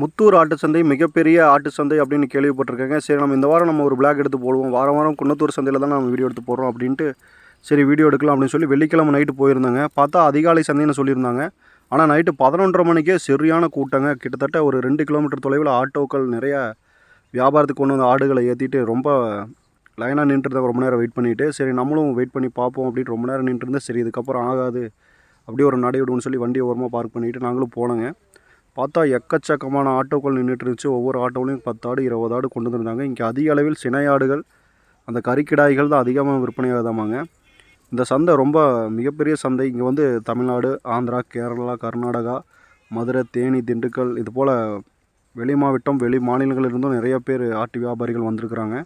முத்தூர் ஆட்டு சந்தை மிகப்பெரிய ஆட்டு சந்தை அப்படின்னு கேள்விப்பட்டிருக்கேங்க. சரி நம்ம இந்த வாரம் நம்ம ஒரு பிளாக் எடுத்து போடுவோம். வாரம் வாரம் குன்னத்தூர் சந்தையில் தான் நம்ம வீடியோ எடுத்து போடுறோம் அப்படின்ட்டு சரி வீடியோ எடுக்கலாம் அப்படின்னு சொல்லி வெள்ளிக்கிழமை நைட்டு போயிருந்தாங்க. பார்த்தா அதிகாலை சந்தைன்னு சொல்லியிருந்தாங்க. ஆனால் நைட்டு பதினொன்றரை மணிக்கே சரியான கூட்டங்க. கிட்டத்தட்ட ஒரு ரெண்டு கிலோமீட்டர் தொலைவில் ஆட்டோக்கள் நிறைய வியாபாரத்துக்கு கொண்டு வந்த ஆடுகளை ஏற்றிட்டு ரொம்ப லைனாக நின்றுருந்தாங்க ரொம்ப நேரம் வெயிட் பண்ணிவிட்டு சரி நம்மளும் வெயிட் பண்ணி பார்ப்போம் அப்படின்னு ரொம்ப நேரம் நின்றுருந்தேன் சரி இதுக்கப்புறம் ஆகாது. அப்படியே ஒரு நடை விடுவோம்னு சொல்லி வண்டியை ஓரமாக பார்க் பண்ணிவிட்டு நாங்களும் போனோங்க. பார்த்தா எக்கச்சக்கமான ஆட்டோக்கள் நின்றுட்டு இருந்துச்சு ஒவ்வொரு ஆட்டோவிலையும் பத்து ஆடு இருபது ஆடு கொண்டு வந்திருந்தாங்க. இங்கே அதிக அளவில் சினையாடுகள் அந்த கறிக்கிடாய்கள் தான் அதிகமாக விற்பனையாகுதாமாங்க இந்த சந்தை ரொம்ப மிகப்பெரிய சந்தை. இங்கே வந்து தமிழ்நாடு ஆந்திரா கேரளா கர்நாடகா மதுரை தேனி திண்டுக்கல் இது போல் வெளி மாவட்டம் வெளி மாநிலங்களிலிருந்தும் நிறைய பேர் ஆட்டு வியாபாரிகள் வந்திருக்கிறாங்க.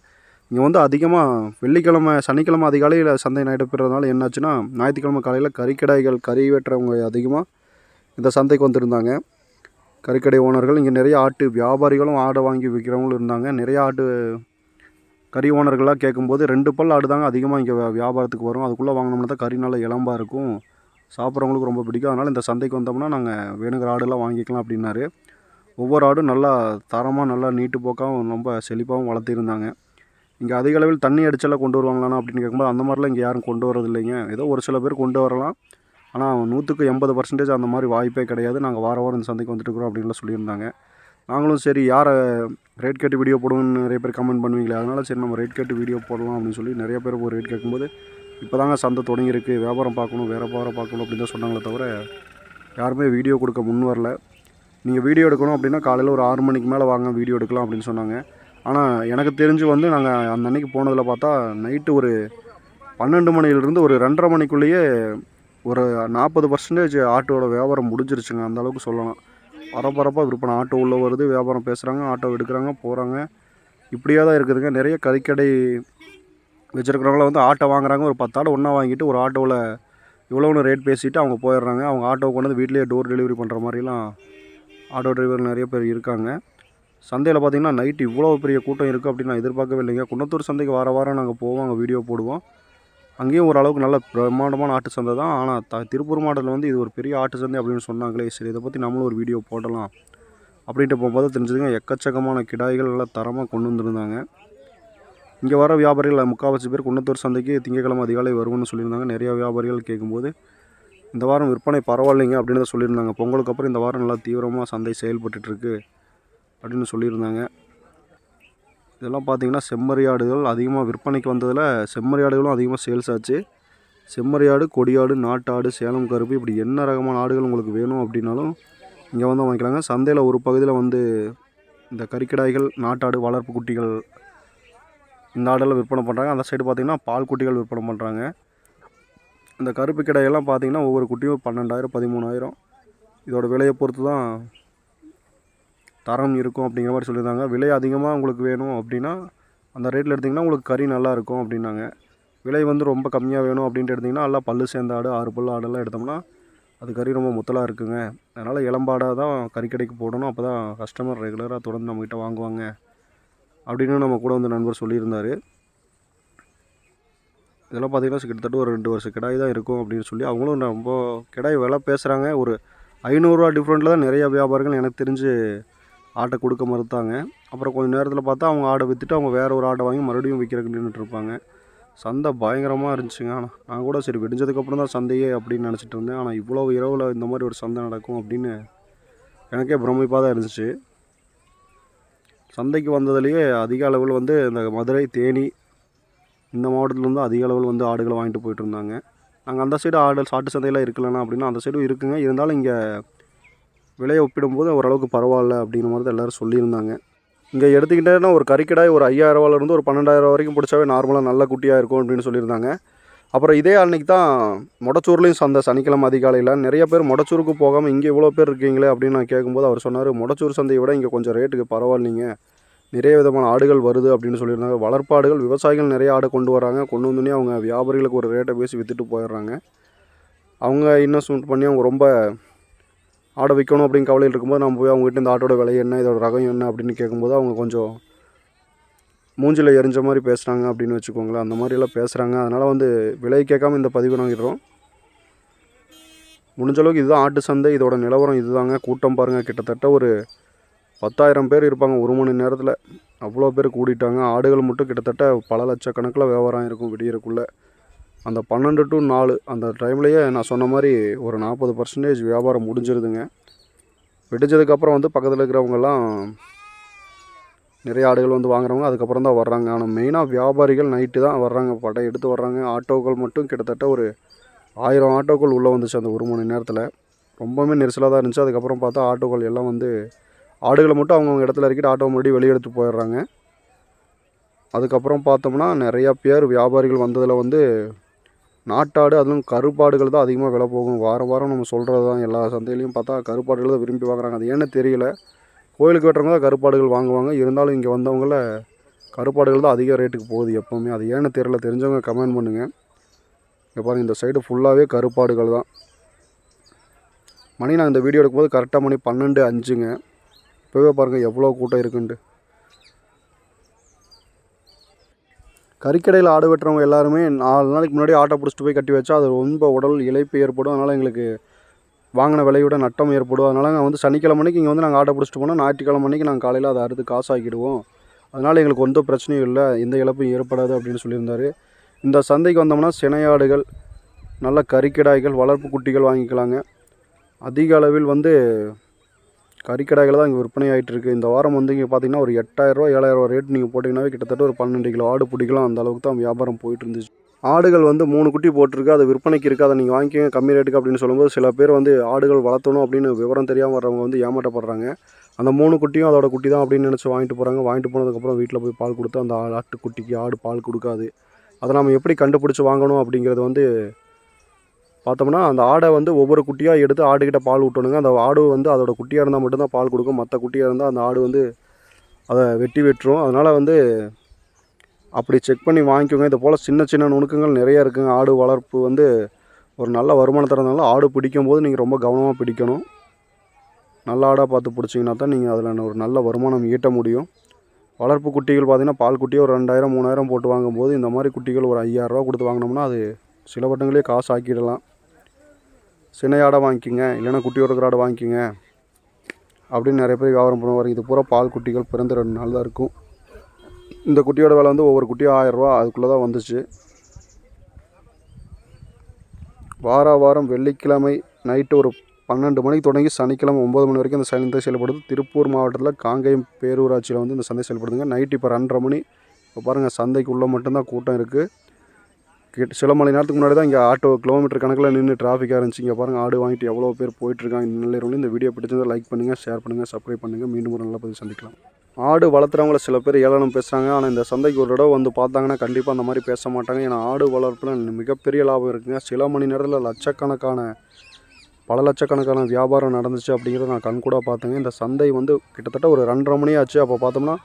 இங்கே வந்து அதிகமாக வெள்ளிக்கிழமை சனிக்கிழமை அதிகாலையில் சந்தை நடைபெறதுனால என்னாச்சுன்னா ஞாயிற்றுக்கிழமை காலையில் கறிக்கடாய்கள் கறி வெட்டுறவங்க அதிகமாக இந்த சந்தைக்கு வந்திருந்தாங்க. கறிக்கடை ஓனர்கள் இங்கே நிறைய ஆட்டு வியாபாரிகளும் ஆடை வாங்கி விற்கிறவங்களும் இருந்தாங்க. நிறைய ஆட்டு கறி ஓனர்களாக கேட்கும்போது ரெண்டு பல் ஆடு தாங்க அதிகமாக இங்கே வியாபாரத்துக்கு வரும். அதுக்குள்ளே வாங்கினோம்னா தான் கறி நல்லா இளம்பாக இருக்கும். சாப்பிட்றவங்களுக்கு ரொம்ப பிடிக்கும். அதனால் இந்த சந்தைக்கு வந்தோம்னா நாங்கள் வேணுங்கிற ஆடுலாம் வாங்கிக்கலாம் அப்படின்னாரு. ஒவ்வொரு ஆடும் நல்லா தரமாக நல்லா நீட்டு போக்காகவும் ரொம்ப செழிப்பாகவும் வளர்த்திருந்தாங்க. இங்கே அதிக அளவில் தண்ணி அடிச்செல்லாம் கொண்டு வருவாங்களாண்ணா அப்படின்னு கேட்கும்போது அந்த மாதிரிலாம் இங்கே யாரும் கொண்டு வரது இல்லைங்க ஏதோ ஒரு சில பேர் கொண்டு வரலாம். ஆனால் நூற்றுக்கு எண்பது பர்சன்டேஜ் அந்த மாதிரி வாய்ப்பே கிடையாது. நாங்கள் வார வாரம் இந்த சந்தைக்கு வந்துட்டு இருக்கிறோம் அப்படின்லாம் சொல்லியிருந்தாங்க. நாங்களும் சரி யாரை ரேட் கேட்டு வீடியோ போடுவோம்னு நிறைய பேர் கமெண்ட் பண்ணுவீங்களே அதனால் சரி நம்ம ரேட் கேட்டு வீடியோ போடலாம் அப்படின்னு சொல்லி நிறைய பேர் ஒரு ரேட் கேட்கும்போது இப்போ தாங்க சந்தை தொடங்கியிருக்கு வியாபாரம் பார்க்கணும் வேறு வியாபாரம் பார்க்கணும் அப்படின்னு தான் சொன்னாங்களே தவிர யாருமே வீடியோ கொடுக்க முன் வரல. நீங்கள் வீடியோ எடுக்கணும் அப்படின்னா காலையில் ஒரு ஆறு மணிக்கு மேலே வாங்க வீடியோ எடுக்கலாம் அப்படின்னு சொன்னாங்க. ஆனால் எனக்கு தெரிஞ்சு வந்து நாங்கள் அந்த அன்னைக்கு போனதில் பார்த்தா நைட்டு ஒரு பன்னெண்டு மணியிலிருந்து ஒரு ரெண்டரை மணிக்குள்ளேயே ஒரு நாற்பது பர்சன்டேஜ் ஆட்டோட வியாபாரம் முடிஞ்சிருச்சுங்க அந்தளவுக்கு சொல்லலாம். பரபரப்பாக விற்பனை. ஆட்டோ உள்ளே வருது வியாபாரம் பேசுகிறாங்க ஆட்டோ எடுக்கிறாங்க போகிறாங்க இப்படியே தான் இருக்குதுங்க. நிறைய கறிக்கடை வச்சுருக்கிறவங்கள வந்து ஆட்டோ வாங்குறாங்க. ஒரு பத்து ஒன்றா வாங்கிட்டு ஒரு ஆட்டோவில் இவ்வளோன்னு ரேட் பேசிவிட்டு அவங்க போயிடுறாங்க. அவங்க ஆட்டோ கொண்டு வந்து வீட்லேயே டோர் டெலிவரி பண்ணுற மாதிரிலாம் ஆட்டோ டிரைவர் நிறைய பேர் இருக்காங்க. சந்தையில் பார்த்தீங்கன்னா நைட்டு இவ்வளோ பெரிய கூட்டம் இருக்குது அப்படின்னு நான் எதிர்பார்க்கவே இல்லைங்க. குன்னத்தூர் சந்தைக்கு வார வாரம் நாங்கள் போவோம் அங்கே வீடியோ போடுவோம். அங்கேயும் ஓரளவுக்கு நல்ல பிரம்மாண்டமான ஆட்டு சந்தை தான். ஆனால் த திருப்பூர் மாவட்டத்தில் வந்து இது ஒரு பெரிய ஆட்டு சந்தை அப்படின்னு சொன்னாங்களே சரி இதை பற்றி நம்மளும் ஒரு வீடியோ போடலாம். அப்படின்ட்டு போகும்போது தெரிஞ்சதுங்க எக்கச்சக்கமான கிடாய்கள் நல்லா தரமாக கொண்டு வந்திருந்தாங்க. இங்கே வர வியாபாரிகள் முக்கால்வாசி பேர் குன்னத்தூர் சந்தைக்கு திங்கக்கிழமை அதிகாலை வருவோம்னு சொல்லியிருந்தாங்க. நிறையா வியாபாரிகள் கேட்கும்போது இந்த வாரம் விற்பனை பரவாயில்லைங்க அப்படின்னு தான் சொல்லியிருந்தாங்க. பொங்கலுக்கு அப்புறம் இந்த வாரம் நல்லா தீவிரமாக சந்தை செயல்பட்டுருக்கு அப்படின்னு சொல்லியிருந்தாங்க. இதெல்லாம் பார்த்தீங்கன்னா செம்மறியாடுகள் அதிகமாக விற்பனைக்கு வந்ததில் செம்மறியாடுகளும் அதிகமாக சேல்ஸ் ஆச்சு. செம்மறியாடு கொடியாடு நாட்டாடு சேலம் கருப்பு இப்படி என்ன ரகமான ஆடுகள் உங்களுக்கு வேணும் அப்படின்னாலும் இங்கே வந்து வாங்கிக்கலாங்க. சந்தையில் ஒரு பகுதியில் வந்து இந்த கறிக்கடாய்கள் நாட்டாடு வளர்ப்பு குட்டிகள் இந்த ஆடெல்லாம் விற்பனை பண்ணுறாங்க. அந்த சைடு பார்த்திங்கன்னா பால் குட்டிகள் விற்பனை பண்ணுறாங்க. இந்த கருப்பு கிடாயெல்லாம் பார்த்தீங்கன்னா ஒவ்வொரு குட்டியும் பன்னெண்டாயிரம் பதிமூணாயிரம். இதோட விலையை பொறுத்து தான் தரம் இருக்கும் அப்படிங்கிற மாதிரி சொல்லியிருந்தாங்க. விலை அதிகமாக உங்களுக்கு வேணும் அப்படின்னா அந்த ரேட்டில் எடுத்திங்கன்னா உங்களுக்கு கறி நல்லா இருக்கும் அப்படின்னாங்க. விலை வந்து ரொம்ப கம்மியாக வேணும் அப்படின்ட்டு எடுத்திங்கன்னா நல்லா பல்லு சேர்ந்த ஆடு ஆறு பல்லு ஆடெல்லாம் எடுத்தோம்னா அது கறி ரொம்ப முத்தலாக இருக்குங்க. அதனால் இளம்பாடாக தான் கறிக்கடைக்கு போடணும். அப்போ தான் கஸ்டமர் ரெகுலராக தொடர்ந்து நம்மக்கிட்ட வாங்குவாங்க அப்படின்னு நம்ம கூட வந்து நண்பர் சொல்லியிருந்தார். இதெல்லாம் பார்த்தீங்கன்னா கிட்டத்தட்ட ஒரு ரெண்டு வருஷம் கிடாய் தான் இருக்கும் அப்படின்னு சொல்லி அவங்களும் ரொம்ப கிடாய் விலை பேசுகிறாங்க ஒரு ஐநூறுரூவா டிஃப்ரெண்ட்டில் தான் நிறைய வியாபாரிகள் எனக்கு தெரிஞ்சு ஆட்டை கொடுக்க மறுத்தாங்க. அப்புறம் கொஞ்சம் நேரத்தில் பார்த்தா அவங்க ஆடை விற்றுட்டு அவங்க வேறு ஒரு ஆட்டை வாங்கி மறுபடியும் விற்கிறக்கு நின்றுட்டுருப்பாங்க சந்தை பயங்கரமாக இருந்துச்சுங்க. ஆனால் நான் கூட சரி விடிஞ்சதுக்கப்புறம் தான் சந்தையே அப்படின்னு நினச்சிட்டு இருந்தேன். ஆனால் இவ்வளோ இரவில் இந்த மாதிரி ஒரு சந்தை நடக்கும் அப்படின்னு எனக்கே பிரமிப்பாக தான் இருந்துச்சு. சந்தைக்கு வந்ததுலேயே அதிக அளவில் வந்து இந்த மதுரை தேனி இந்த மாவட்டத்துலேருந்து அதிக அளவில் வந்து ஆடுகளை வாங்கிட்டு போயிட்டு இருந்தாங்க. நாங்கள் அந்த சைடு ஆடு சாட்டு சந்தையெல்லாம் இருக்கலண்ணா அப்படின்னா அந்த சைடும் இருக்குங்க. இருந்தாலும் இங்கே விலையை ஒப்பிடும்போது ஓரளவுக்கு பரவாயில்ல அப்படிங்கிற மாதிரி தான் எல்லோரும் சொல்லியிருந்தாங்க. இங்கே எடுத்துக்கிட்டேன்னா ஒரு கறிக்கடாய் ஒரு ஐயாயிரரூவாலேருந்து ஒரு பன்னெண்டாயிரம் வரைக்கும் பிடிச்சாவே நார்மலாக நல்ல குட்டியாக இருக்கும் அப்படின்னு சொல்லியிருந்தாங்க. அப்புறம் இதே அன்னைக்கு தான் மொடச்சூர்லேயும் சந்தை சனிக்கிழமை அதிகாலையில். நிறைய பேர் மொடச்சூருக்கு போகாமல் இங்கே இவ்வளோ பேர் இருக்கீங்களே அப்படின்னு நான் கேட்கும்போது அவர் சொன்னார் மொடச்சூர் சந்தையை விட இங்கே கொஞ்சம் ரேட்டுக்கு பரவாயில்லைங்க. நிறைய விதமான ஆடுகள் வருது அப்படின்னு சொல்லியிருந்தாங்க. வளர்ப்பாடுகள் விவசாயிகள் நிறைய ஆடை கொண்டு வராங்க. கொண்டு வந்தோடனே அவங்க வியாபாரிகளுக்கு ஒரு ரேட்டை பேசி விற்றுட்டு போயிடுறாங்க. அவங்க இன்வெஸ்ட்மெண்ட் பண்ணி அவங்க ரொம்ப ஆடை விற்கணும் அப்படின்னு கவலையில் இருக்கும்போது நம்ம போய் அவங்ககிட்ட இந்த ஆட்டோட விலை என்ன இதோட ரகம் என்ன அப்படின்னு கேட்கும்போது அவங்க கொஞ்சம் மூஞ்சில் எரிஞ்ச மாதிரி பேசுகிறாங்க அப்படின்னு வச்சுக்கோங்களேன். அந்த மாதிரிலாம் பேசுகிறாங்க அதனால் வந்து விலை கேட்காம இந்த பதிவு நாங்கிடுறோம் முடிஞ்சளவுக்கு இதுதான் ஆட்டு சந்தை. இதோட நிலவரம் இதுதாங்க. கூட்டம் பாருங்கள் கிட்டத்தட்ட ஒரு பத்தாயிரம் பேர் இருப்பாங்க ஒரு மணி நேரத்தில். அவ்வளோ பேர் கூடிட்டாங்க. ஆடுகள் மட்டும் கிட்டத்தட்ட பல லட்சக்கணக்கில் வியாபாரம் இருக்கும் விடியறக்குள்ளே. அந்த பன்னெண்டு டு நாலு அந்த டைம்லேயே நான் சொன்ன மாதிரி ஒரு நாற்பது பர்சன்டேஜ் வியாபாரம் முடிஞ்சிருதுங்க. விடிஞ்சதுக்கப்புறம் வந்து பக்கத்தில் இருக்கிறவங்கெல்லாம் நிறைய ஆடுகள் வந்து வாங்குறவங்க அதுக்கப்புறம் தான் வர்றாங்க. ஆனால் மெயினாக வியாபாரிகள் நைட்டு தான் வர்றாங்க. படை எடுத்து வர்றாங்க. ஆட்டோக்கள் மட்டும் கிட்டத்தட்ட ஒரு ஆயிரம் ஆட்டோக்கள் உள்ளே வந்துச்சு அந்த ஒரு மணி நேரத்தில். ரொம்பவுமே நெரிசலாக தான் இருந்துச்சு. அதுக்கப்புறம் பார்த்தா ஆட்டோக்கள் எல்லாம் வந்து ஆடுகளை மட்டும் அவங்கவுங்க இடத்துல இருக்கிட்டு ஆட்டோ முன்னாடி வெளியே எடுத்து போயிடுறாங்க. அதுக்கப்புறம் பார்த்தோம்னா நிறையா பேர் வியாபாரிகள் வந்ததில் வந்து நாட்டாடு அதுவும் கருப்பாடுகள் தான் அதிகமாக விலை போகும். வாரம் வாரம் நம்ம சொல்கிறது தான் எல்லா சந்தையிலையும் பார்த்தா கருப்பாடுகள் தான் விரும்பி வாங்குறாங்க. அது ஏன்னு தெரியல. கோயிலுக்கு வெட்டுறவங்க தான் கருப்பாடுகள் வாங்குவாங்க. இருந்தாலும் இங்கே வந்தவங்கள கருப்பாடுகள் தான் அதிக ரேட்டுக்கு போகுது எப்போவுமே. அது ஏன்னு தெரியல. தெரிஞ்சவங்க கமெண்ட் பண்ணுங்கள் இங்கே பாருங்கள் இந்த சைடு ஃபுல்லாகவே கருப்பாடுகள் தான். மணி நான் இந்த வீடியோ எடுக்கும்போது கரெக்டாக மணி பன்னெண்டு அஞ்சுங்க. இப்போவே பாருங்கள் எவ்வளோ கூட்டம் இருக்குன்ட்டு. கறிக்கடையில் ஆடு வெட்டுறவங்க எல்லாருமே நாலு நாளைக்கு முன்னாடி ஆட்டை பிடிச்சிட்டு போய் கட்டி வச்சா அது ரொம்ப உடல் இழைப்பு ஏற்படும். அதனால் எங்களுக்கு வாங்கின விலையோட நட்டம் ஏற்படும். அதனால் நாங்கள் வந்து சனிக்கிழமை இங்கே வந்து நாங்கள் ஆட்டை பிடிச்சிட்டு போனால் ஞாயிற்றுக்கிழமை நாங்கள் காலையில் அதை அறுத்து காசாக்கிடுவோம். அதனால் எங்களுக்கு எந்த பிரச்சனையும் இல்லை. எந்த இழப்பும் ஏற்படாது அப்படின்னு சொல்லியிருந்தார். இந்த சந்தைக்கு வந்தோம்னா சினையாடுகள் நல்ல கறிக்கிடாய்கள் வளர்ப்பு குட்டிகள் வாங்கிக்கலாங்க. அதிக அளவில் வந்து கறிக்கடைகள் தான் இங்கே விற்பனை ஆகிட்டு இருக்குது இந்த வாரம் வந்து இங்கே பார்த்தீங்கன்னா ஒரு எட்டாயிரரூவா ஏழாயிரரூவா ரேட் நீங்கள் போட்டிங்கன்னாவே கிட்டத்தட்ட ஒரு பன்னெண்டு கிலோ ஆடு பிடிக்கலாம். அந்த அளவுக்கு தான் வியாபாரம் போயிட்டு இருந்துச்சு ஆடுகள் வந்து மூணு குட்டி போட்டிருக்கு. அது விற்பனைக்கு இருக்குது அதை நீங்கள் வாங்கிக்கங்க. கம்மி ரேட்டுக்கு அப்படின்னு சொல்லும்போது சில பேர் வந்து ஆடுகள் வளர்த்தணும் அப்படின்னு விவரம் தெரியாமல் வர்றவங்க வந்து ஏமாற்றப்படுறாங்க. அந்த மூணு குட்டியும் அதோட குட்டி தான் அப்படின்னு நினச்சி வாங்கிட்டு போகிறாங்க வாங்கிட்டு போனதுக்கப்புறம் வீட்டில் போய் பால் கொடுத்து அந்த ஆ- ஆட்டுக்குட்டிக்கு ஆடு பால் கொடுக்காது. அதை நம்ம எப்படி கண்டுபிடிச்சி வாங்கணும் அப்படிங்கிறது வந்து பார்த்தோம்னா அந்த ஆடை வந்து ஒவ்வொரு குட்டியாக எடுத்து ஆடுகிட்ட பால் ஊட்டணுங்க. அந்த ஆடு வந்து அதோட குட்டியாக இருந்தால் மட்டும்தான் பால் கொடுக்கும். மற்ற குட்டியாக இருந்தால் அந்த ஆடு வந்து அதை வெட்டி வெட்டுரும். அதனால் வந்து அப்படி செக் பண்ணி வாங்கிக்கோங்க. இது போல் சின்ன சின்ன நுணுக்கங்கள் நிறைய இருக்குங்க. ஆடு வளர்ப்பு வந்து ஒரு நல்ல வருமானம் தரதுனால ஆடு பிடிக்கும் போது நீங்கள் ரொம்ப கவனமாக பிடிக்கணும். நல்ல ஆடாக பார்த்து பிடிச்சிங்கன்னா தான் நீங்கள் அதில் ஒரு நல்ல வருமானம் ஈட்ட முடியும். வளர்ப்பு குட்டிகள் பார்த்தீங்கன்னா பால் குட்டியை ஒரு ரெண்டாயிரம் மூணாயிரம் போட்டு வாங்கும்போது இந்த மாதிரி குட்டிகள் ஒரு ஐயாயிரரூவா கொடுத்து வாங்கினோம்னா அது சில வட்டங்களே காசு ஆக்கிடலாம். சின்னையாடை வாங்கிக்கிங்க இல்லைன்னா குட்டி இருக்கிற ஆடை வாங்கிக்கிங்க. அப்படின்னு நிறைய பேர் வியாபாரம் பண்ணுவாங்க இது பூரா பால் குட்டிகள் பிறந்த ரெண்டு நாள் தான் இருக்கும். இந்த குட்டியோட விலை வந்து ஒவ்வொரு குட்டியும் ஆயிரரூவா அதுக்குள்ளே தான் வந்துச்சு. வார வாரம் வெள்ளிக்கிழமை நைட்டு ஒரு பன்னெண்டு மணிக்கு தொடங்கி சனிக்கிழமை ஒம்பது மணி வரைக்கும் இந்த சந்தை செயல்படுது. திருப்பூர் மாவட்டத்தில் காங்கேயம் பேரூராட்சியில் வந்து இந்த சந்தை செயல்படுதுங்க. நைட்டு இப்போ ரெண்டரை மணி. இப்போ பாருங்கள் சந்தைக்கு உள்ளே மட்டும்தான் கூட்டம் இருக்குது கிட்ட சில மணி நேரத்துக்கு முன்னாடி தான் இங்கே ஆட்டோ கிலோமீட்டர் கணக்கில் நின்று டிராஃபிக்காக இருந்துச்சு. இங்கே பாருங்கள் ஆடு வாங்கிட்டு எவ்வளோ பேர் போயிட்டுருக்காங்க. இந்த நிலையில் இந்த வீடியோ பிடிச்சிருந்தால் லைக் பண்ணுங்கள் ஷேர் பண்ணுங்கள் சப்ஸ்கிரைப் பண்ணுங்கள் மீண்டும் ஒரு நல்ல பதிவு சந்திக்கலாம். ஆடு வளர்த்துறவங்கள சில பேர் ஏளனம் பேசுகிறாங்க ஆனால் இந்த சந்தைக்கு ஒரு தடவை வந்து பார்த்தாங்கன்னா கண்டிப்பாக அந்த மாதிரி பேச மாட்டாங்க. ஏன்னா ஆடு வளர்ப்பில் மிகப்பெரிய லாபம் இருக்குங்க. சில மணி நேரத்தில் லட்சக்கணக்கான பல லட்சக்கணக்கான வியாபாரம் நடந்துச்சு அப்படிங்கிறத நான் கண்கூட பார்த்தேங்க. இந்த சந்தை வந்து கிட்டத்தட்ட ஒரு ரெண்டரை மணி ஆச்சு. அப்போ பார்த்தோம்னா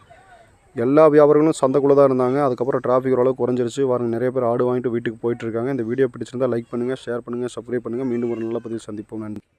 எல்லா வியாபாரங்களும் சந்தைக்குள்ளே தான் இருந்தாங்க. அதுக்கப்புறம் டிராஃபிக் ஓரளவு குறைஞ்சிருச்சு. வாருங்க நிறைய பேர் ஆடு வாங்கிட்டு வீட்டுக்கு போயிட்டு இருக்காங்க. இந்த வீடியோ பிடிச்சிருந்தா லைக் பண்ணுங்கள் ஷேர் பண்ணுங்கள் சப்ஸ்கிரைப் பண்ணுங்கள் மீண்டும் ஒரு நல்ல பதிவு சந்திப்போம். நன்றி.